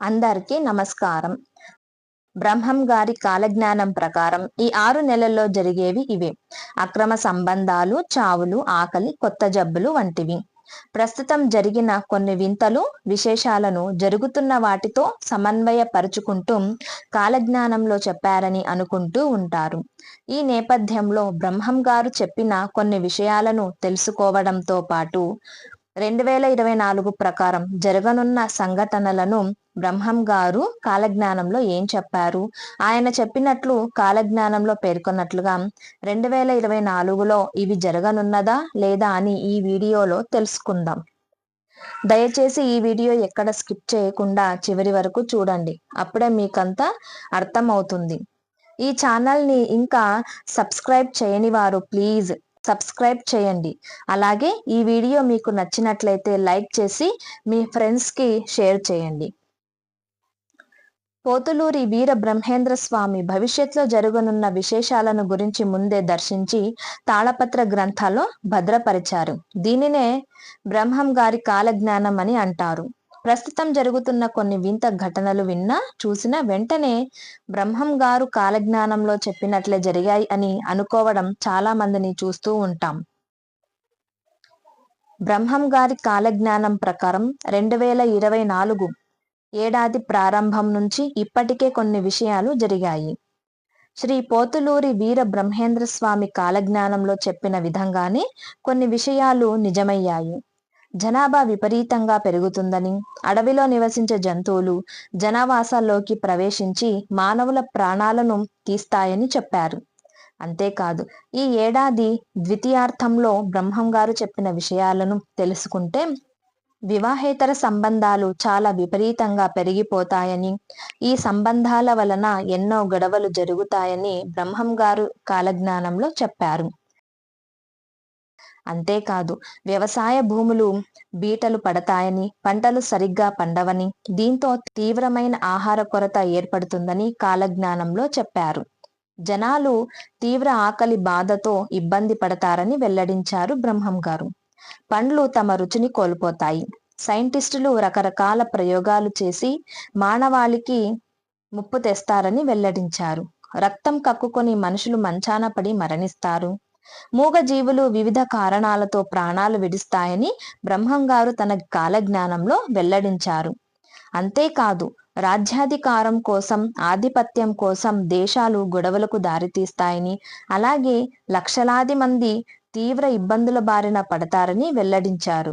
అందరికీ నమస్కారం. బ్రహ్మం గారి కాలజ్ఞానం ప్రకారం ఈ ఆరు నెలల్లో జరిగేవి ఇవే. అక్రమ సంబంధాలు చావులు ఆకలి కొత్త జబ్బులు వంటివి. ప్రస్తుతం జరిగిన కొన్ని వింతలు విశేషాలను జరుగుతున్న వాటితో సమన్వయపరుచుకుంటూ కాలజ్ఞానంలో చెప్పారని అనుకుంటూ ఉంటారు. ఈ నేపథ్యంలో బ్రహ్మం గారు చెప్పిన కొన్ని విషయాలను తెలుసుకోవడంతో పాటు రెండు వేల ఇరవై నాలుగు ప్రకారం జరగనున్న సంఘటనలను బ్రహ్మం గారు కాలజ్ఞానంలో ఏం చెప్పారు? ఆయన చెప్పినట్లు కాలజ్ఞానంలో పేర్కొన్నట్లుగా రెండు వేల ఇరవై నాలుగులో ఇవి జరగనున్నదా లేదా అని ఈ వీడియోలో తెలుసుకుందాం. దయచేసి ఈ వీడియో ఎక్కడ స్కిప్ చేయకుండా చివరి వరకు చూడండి. అప్పుడే మీకంతా అర్థమవుతుంది. ఈ ఛానల్ని ఇంకా సబ్స్క్రైబ్ చేయని వారు ప్లీజ్ సబ్స్క్రైబ్ చేయండి. అలాగే ఈ వీడియో మీకు నచ్చినట్లయితే లైక్ చేసి మీ ఫ్రెండ్స్కి షేర్ చేయండి. పోతులూరి వీర బ్రహ్మేంద్ర స్వామి భవిష్యత్తులో జరగనున్న విశేషాలను గురించి ముందే దర్శించి తాళపత్ర గ్రంథాల్లో భద్రపరిచారు. దీనినే బ్రహ్మం గారి కాలజ్ఞానం అని అంటారు. ప్రస్తుతం జరుగుతున్న కొన్ని వింత ఘటనలు విన్నా చూసిన వెంటనే బ్రహ్మం గారు కాలజ్ఞానంలో చెప్పినట్లే జరిగాయి అని అనుకోవడం చాలా మందిని చూస్తూ ఉంటాం. బ్రహ్మం గారి కాలజ్ఞానం ప్రకారం రెండు వేల ఇరవై నాలుగు ఏడాది ప్రారంభం నుంచి ఇప్పటికే కొన్ని విషయాలు జరిగాయి. శ్రీ పోతులూరి వీర బ్రహ్మేంద్ర స్వామి కాలజ్ఞానంలో చెప్పిన విధంగానే కొన్ని విషయాలు నిజమయ్యాయి. జనాభా విపరీతంగా పెరుగుతుందని అడవిలో నివసించే జంతువులు జనావాసాల్లోకి ప్రవేశించి మానవుల ప్రాణాలను తీస్తాయని చెప్పారు. అంతేకాదు ఈ ఏడాది ద్వితీయార్థంలో బ్రహ్మం గారు చెప్పిన విషయాలను తెలుసుకుంటే వివాహేతర సంబంధాలు చాలా విపరీతంగా పెరిగిపోతాయని ఈ సంబంధాల వలన ఎన్నో గొడవలు జరుగుతాయని బ్రహ్మం గారు కాలజ్ఞానంలో చెప్పారు. అంతేకాదు వ్యవసాయ భూములు బీటలు పడతాయని పంటలు సరిగ్గా పండవని దీంతో తీవ్రమైన ఆహార కొరత ఏర్పడుతుందని కాలజ్ఞానంలో చెప్పారు. జనాలు తీవ్ర ఆకలి బాధతో ఇబ్బంది పడతారని వెల్లడించారు బ్రహ్మం గారు. పండ్లు తమ రుచిని కోల్పోతాయి. సైంటిస్టులు రకరకాల ప్రయోగాలు చేసి మానవాళికి ముప్పు తెస్తారని వెల్లడించారు. రక్తం కక్కుకొని మనుషులు మంచాన పడి మరణిస్తారు. మూగజీవులు వివిధ కారణాలతో ప్రాణాలు విడిస్తాయని బ్రహ్మంగారు తన కాలజ్ఞానంలో వెల్లడించారు. అంతేకాదు రాజ్యాధికారం కోసం ఆధిపత్యం కోసం దేశాలు గొడవలకు దారితీస్తాయని అలాగే లక్షలాది మంది తీవ్ర ఇబ్బందుల బారిన పడతారని వెల్లడించారు.